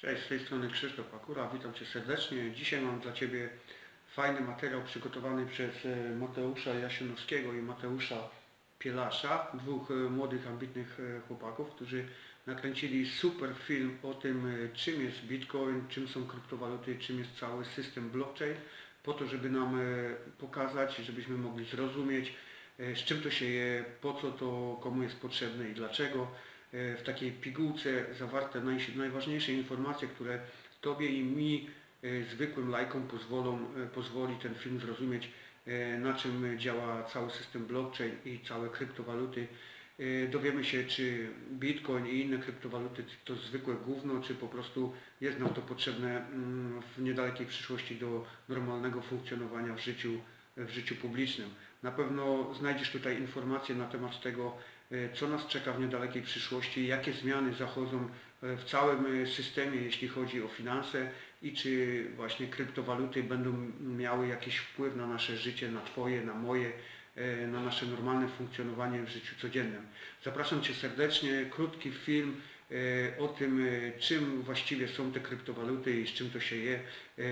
Cześć, z tej strony Krzysztof Akura, witam Cię serdecznie. Dzisiaj mam dla Ciebie fajny materiał przygotowany przez e, Mateusza Jasienowskiego i Mateusza Pielasza, dwóch e, młodych, ambitnych e, chłopaków, którzy nakręcili super film o tym, czym jest Bitcoin, czym są kryptowaluty, czym jest cały system blockchain, po to, żeby nam pokazać, żebyśmy mogli zrozumieć, z czym to się je, po co to komu jest potrzebne i dlaczego. E, W takiej pigułce zawarte naj, najważniejsze informacje, które Tobie i mi, e, zwykłym lajkom, pozwolą, e, pozwoli ten film zrozumieć, na czym działa cały system blockchain i całe kryptowaluty. Dowiemy się, czy Bitcoin i inne kryptowaluty to zwykłe gówno, czy po prostu jest nam to potrzebne mm, w niedalekiej przyszłości do normalnego funkcjonowania w życiu, w życiu publicznym. Na pewno znajdziesz tutaj informacje na temat tego, co nas czeka w niedalekiej przyszłości, jakie zmiany zachodzą e, w całym e, systemie, jeśli chodzi o finanse i czy właśnie kryptowaluty będą miały jakiś wpływ na nasze życie, na Twoje, na moje, e, na nasze normalne funkcjonowanie w życiu codziennym. Zapraszam Cię serdecznie, krótki film e, o tym, e, czym właściwie są te kryptowaluty i z czym to się je. E,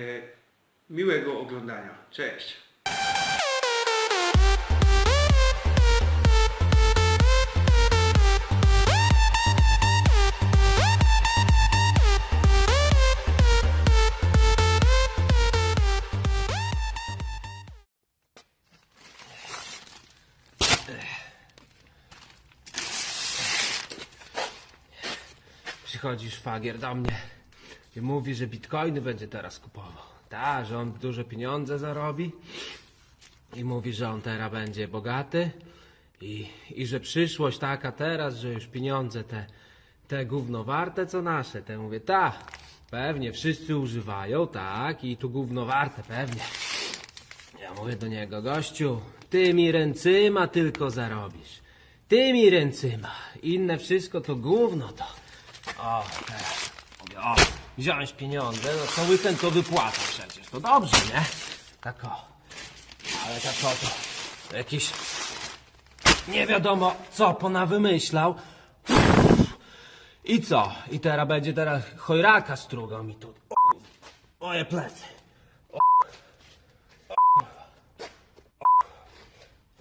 Miłego oglądania. Cześć! Przychodzi szwagier do mnie i mówi, że bitcoiny będzie teraz kupował. Tak, że on duże pieniądze zarobi i mówi, że on teraz będzie bogaty i, i że przyszłość taka teraz, że już pieniądze te, te gówno warte co nasze. Te mówię, tak, pewnie wszyscy używają, tak, i tu gówno warte, pewnie. Ja mówię do niego, gościu, tymi ręcyma tylko zarobisz. Tymi ręcyma. Inne wszystko to gówno to. O, teraz. Mówię, o, wziąć pieniądze, no co weekend to wypłata przecież. To dobrze, nie? Tak o. Ale tak o to, jakiś nie wiadomo co ponawymyślał. I co? I teraz będzie teraz chojraka strugał mi tu. Moje plecy.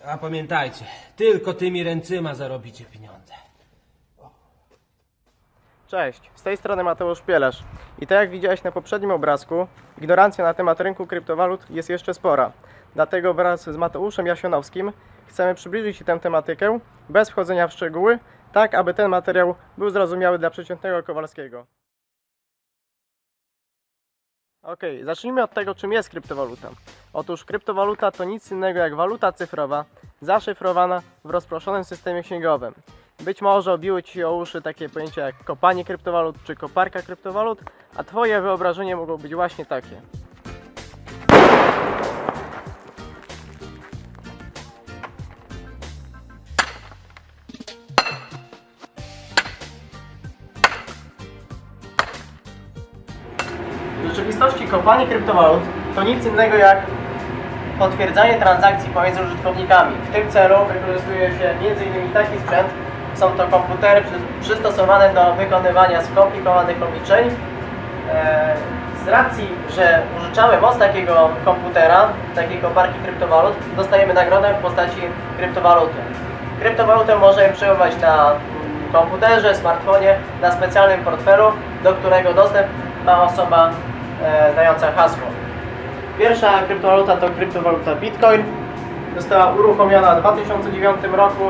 A pamiętajcie, tylko tymi ręcyma zarobicie pieniądze. Cześć, z tej strony Mateusz Pielesz. I tak jak widziałeś na poprzednim obrazku, ignorancja na temat rynku kryptowalut jest jeszcze spora. Dlatego wraz z Mateuszem Jasionowskim chcemy przybliżyć Ci tę tematykę bez wchodzenia w szczegóły, tak aby ten materiał był zrozumiały dla przeciętnego Kowalskiego. Ok, zacznijmy od tego, czym jest kryptowaluta. Otóż kryptowaluta to nic innego jak waluta cyfrowa, zaszyfrowana w rozproszonym systemie księgowym. Być może obiły Ci o uszy takie pojęcia jak kopanie kryptowalut czy koparka kryptowalut, a Twoje wyobrażenie mogą być właśnie takie. W rzeczywistości kopanie kryptowalut to nic innego jak potwierdzanie transakcji pomiędzy użytkownikami. W tym celu wykorzystuje się m.in. taki sprzęt. Są to komputery przy- przystosowane do wykonywania skomplikowanych obliczeń. E, Z racji, że użyczamy moc takiego komputera, takiej koparki kryptowalut, dostajemy nagrodę w postaci kryptowaluty. Kryptowalutę możemy przechowywać na mm, komputerze, smartfonie, na specjalnym portfelu, do którego dostęp ma osoba e, znająca hasło. Pierwsza kryptowaluta to kryptowaluta Bitcoin. Została uruchomiona w 2009 roku,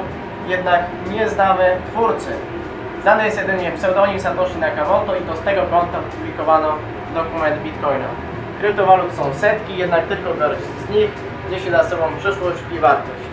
jednak nie znamy twórcy. Znany jest jedynie pseudonim Satoshi Nakamoto i to z tego konta publikowano dokument Bitcoina. Kryptowalut są setki, jednak tylko garść z nich niesie za sobą przyszłość i wartość.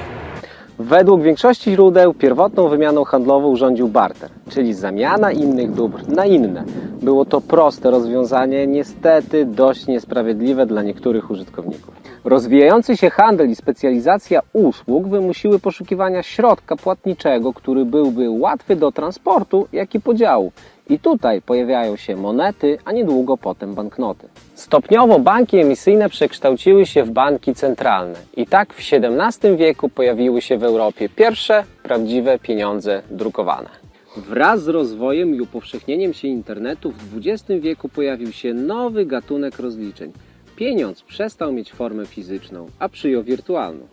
Według większości źródeł pierwotną wymianą handlową rządził barter, czyli zamiana innych dóbr na inne. Było to proste rozwiązanie, niestety dość niesprawiedliwe dla niektórych użytkowników. Rozwijający się handel i specjalizacja usług wymusiły poszukiwania środka płatniczego, który byłby łatwy do transportu, jak i podziału. I tutaj pojawiają się monety, a niedługo potem banknoty. Stopniowo banki emisyjne przekształciły się w banki centralne i tak w XVII wieku pojawiły się w Europie pierwsze prawdziwe pieniądze drukowane. Wraz z rozwojem i upowszechnieniem się internetu w XX wieku pojawił się nowy gatunek rozliczeń. Pieniądz przestał mieć formę fizyczną, a przyjął wirtualną.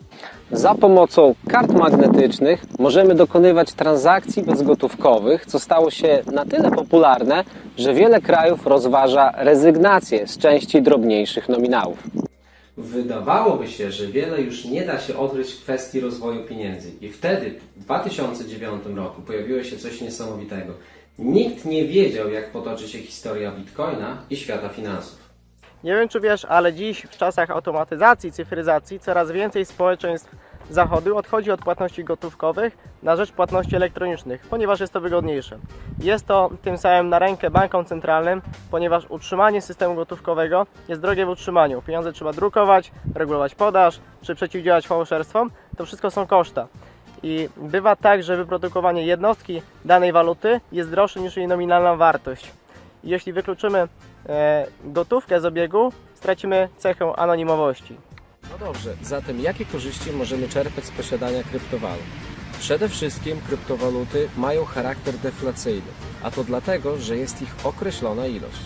Za pomocą kart magnetycznych możemy dokonywać transakcji bezgotówkowych, co stało się na tyle popularne, że wiele krajów rozważa rezygnację z części drobniejszych nominałów. Wydawałoby się, że wiele już nie da się odkryć w kwestii rozwoju pieniędzy. I wtedy, w 2009 roku, pojawiło się coś niesamowitego. Nikt nie wiedział, jak potoczy się historia bitcoina i świata finansów. Nie wiem czy wiesz, ale dziś w czasach automatyzacji, cyfryzacji coraz więcej społeczeństw zachodu odchodzi od płatności gotówkowych na rzecz płatności elektronicznych, ponieważ jest to wygodniejsze. Jest to tym samym na rękę bankom centralnym, ponieważ utrzymanie systemu gotówkowego jest drogie w utrzymaniu. Pieniądze trzeba drukować, regulować podaż, czy przeciwdziałać fałszerstwom. To wszystko są koszta. I bywa tak, że wyprodukowanie jednostki danej waluty jest droższe niż jej nominalna wartość. Jeśli wykluczymy gotówkę z obiegu, stracimy cechę anonimowości. No dobrze, zatem jakie korzyści możemy czerpać z posiadania kryptowalut? Przede wszystkim kryptowaluty mają charakter deflacyjny, a to dlatego, że jest ich określona ilość.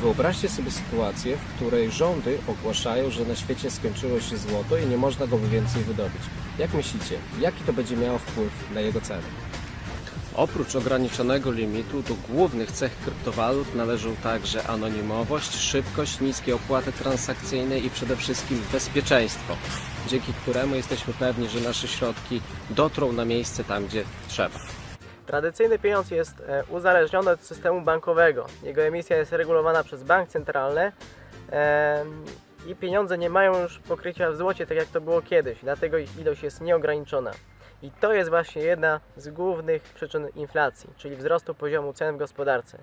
Wyobraźcie sobie sytuację, w której rządy ogłaszają, że na świecie skończyło się złoto i nie można go więcej wydobyć. Jak myślicie, jaki to będzie miało wpływ na jego cenę? Oprócz ograniczonego limitu do głównych cech kryptowalut należą także anonimowość, szybkość, niskie opłaty transakcyjne i przede wszystkim bezpieczeństwo, dzięki któremu jesteśmy pewni, że nasze środki dotrą na miejsce tam, gdzie trzeba. Tradycyjny pieniądz jest e, uzależniony od systemu bankowego. Jego emisja jest regulowana przez bank centralny em, i pieniądze nie mają już pokrycia w złocie, tak jak to było kiedyś, dlatego ich ilość jest nieograniczona. I to jest właśnie jedna z głównych przyczyn inflacji, czyli wzrostu poziomu cen w gospodarce.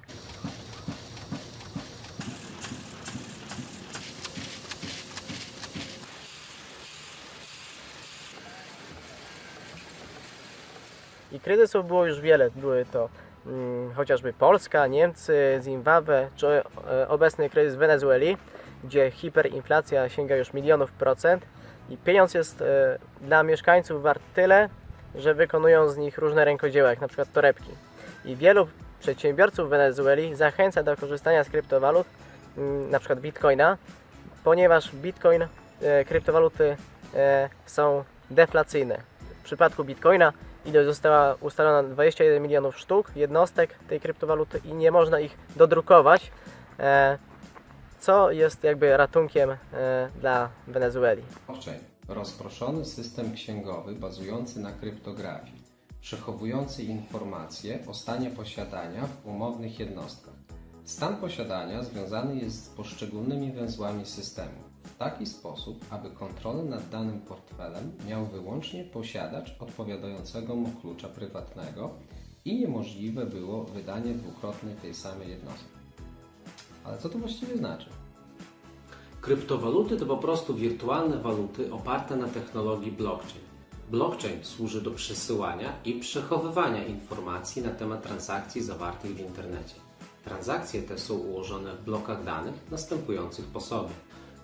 I kryzysów było już wiele. Były to mm, chociażby Polska, Niemcy, Zimbabwe, czy e, obecny kryzys w Wenezueli, gdzie hiperinflacja sięga już milionów procent i pieniądz jest e, dla mieszkańców wart tyle, że wykonują z nich różne rękodzieła, jak na przykład torebki. I wielu przedsiębiorców w Wenezueli zachęca do korzystania z kryptowalut, mm, na przykład bitcoina, ponieważ bitcoin, e, kryptowaluty e, są deflacyjne. W przypadku bitcoina ilość została ustalona na 21 milionów sztuk, jednostek tej kryptowaluty i nie można ich dodrukować, e, co jest jakby ratunkiem e, dla Wenezueli. Rozproszony system księgowy bazujący na kryptografii, przechowujący informacje o stanie posiadania w umownych jednostkach. Stan posiadania związany jest z poszczególnymi węzłami systemu w taki sposób, aby kontrolę nad danym portfelem miał wyłącznie posiadacz odpowiadającego mu klucza prywatnego i niemożliwe było wydanie dwukrotnej tej samej jednostki. Ale co to właściwie znaczy? Kryptowaluty to po prostu wirtualne waluty oparte na technologii blockchain. Blockchain służy do przesyłania i przechowywania informacji na temat transakcji zawartych w internecie. Transakcje te są ułożone w blokach danych następujących sposobie.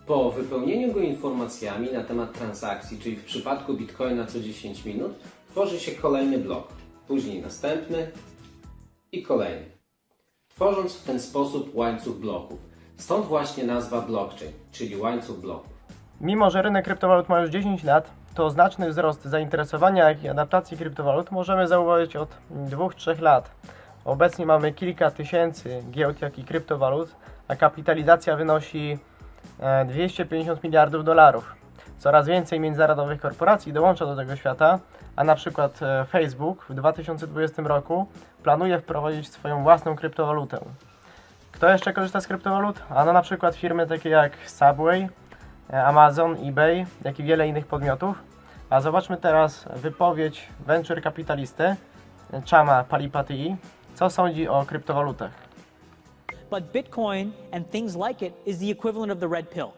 Po wypełnieniu go informacjami na temat transakcji, czyli w przypadku Bitcoina co 10 minut, tworzy się kolejny blok, później następny i kolejny tworząc w ten sposób łańcuch bloków. Stąd właśnie nazwa blockchain, czyli łańcuch bloków. Mimo, że rynek kryptowalut ma już 10 lat, to znaczny wzrost zainteresowania, i adaptacji kryptowalut możemy zauważyć od 2-3 lat. Obecnie mamy kilka tysięcy giełd, jak i kryptowalut, a kapitalizacja wynosi e, 250 miliardów dolarów. Coraz więcej międzynarodowych korporacji dołącza do tego świata, a na przykład e, Facebook w 2020 roku planuje wprowadzić swoją własną kryptowalutę. Kto jeszcze korzysta z kryptowalut? Ano na przykład firmy takie jak Subway, e, Amazon, eBay, jak i wiele innych podmiotów. A zobaczmy teraz wypowiedź venture kapitalisty e, Chama Palipati, co sądzi o kryptowalutach. But Bitcoin and things like it is the equivalent of the red pill.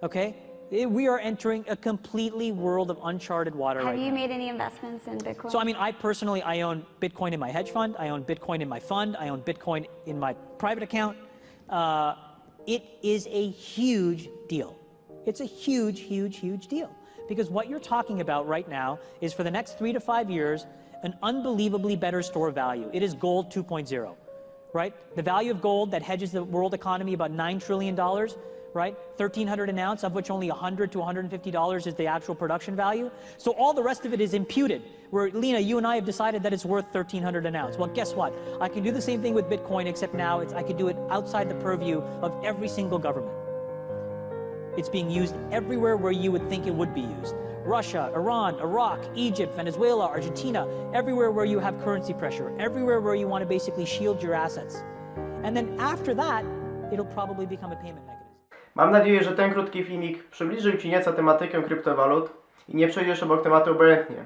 Okay? It- we are entering a completely world of uncharted water Have right you now. made any investments in Bitcoin? So, I mean, I personally, I own Bitcoin in my hedge fund. I own Bitcoin in my fund. I own Bitcoin in my private account. Uh, it is a huge deal. It's a huge, huge, huge deal. Because what you're talking about right now is for the next three to five years, an unbelievably better store of value. It is gold 2.0, right? The value of gold that hedges the world economy about $9 trillion, right? 1300 an ounce, of which only 100 to 150 dollars is the actual production value. So all the rest of it is imputed. Where Lena, you and I have decided that it's worth 1300 an ounce. Well, guess what? I can do the same thing with Bitcoin, except now it's, I could do it outside the purview of every single government. It's being used everywhere where you would think it would be used. Russia, Iran, Iraq, Egypt, Venezuela, Argentina, everywhere where you have currency pressure, everywhere where you want to basically shield your assets. And then after that, it'll probably become a payment mechanism. Mam nadzieję, że ten krótki filmik przybliżył Ci nieco tematykę kryptowalut i nie przejdziesz obok tematu obojętnie.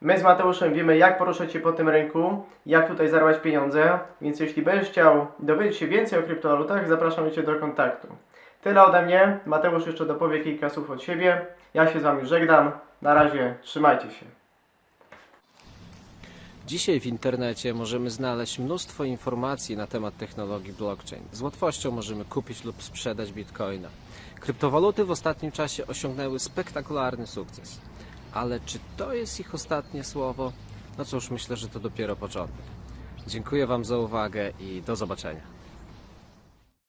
My z Mateuszem wiemy, jak poruszać się po tym rynku, jak tutaj zarabiać pieniądze, więc jeśli będziesz chciał dowiedzieć się więcej o kryptowalutach, zapraszam Cię do kontaktu. Tyle ode mnie. Mateusz jeszcze dopowie kilka słów od siebie. Ja się z Wami żegnam. Na razie, trzymajcie się. Dzisiaj w internecie możemy znaleźć mnóstwo informacji na temat technologii blockchain. Z łatwością możemy kupić lub sprzedać bitcoina. Kryptowaluty w ostatnim czasie osiągnęły spektakularny sukces. Ale czy to jest ich ostatnie słowo? No cóż, myślę, że to dopiero początek. Dziękuję Wam za uwagę i do zobaczenia.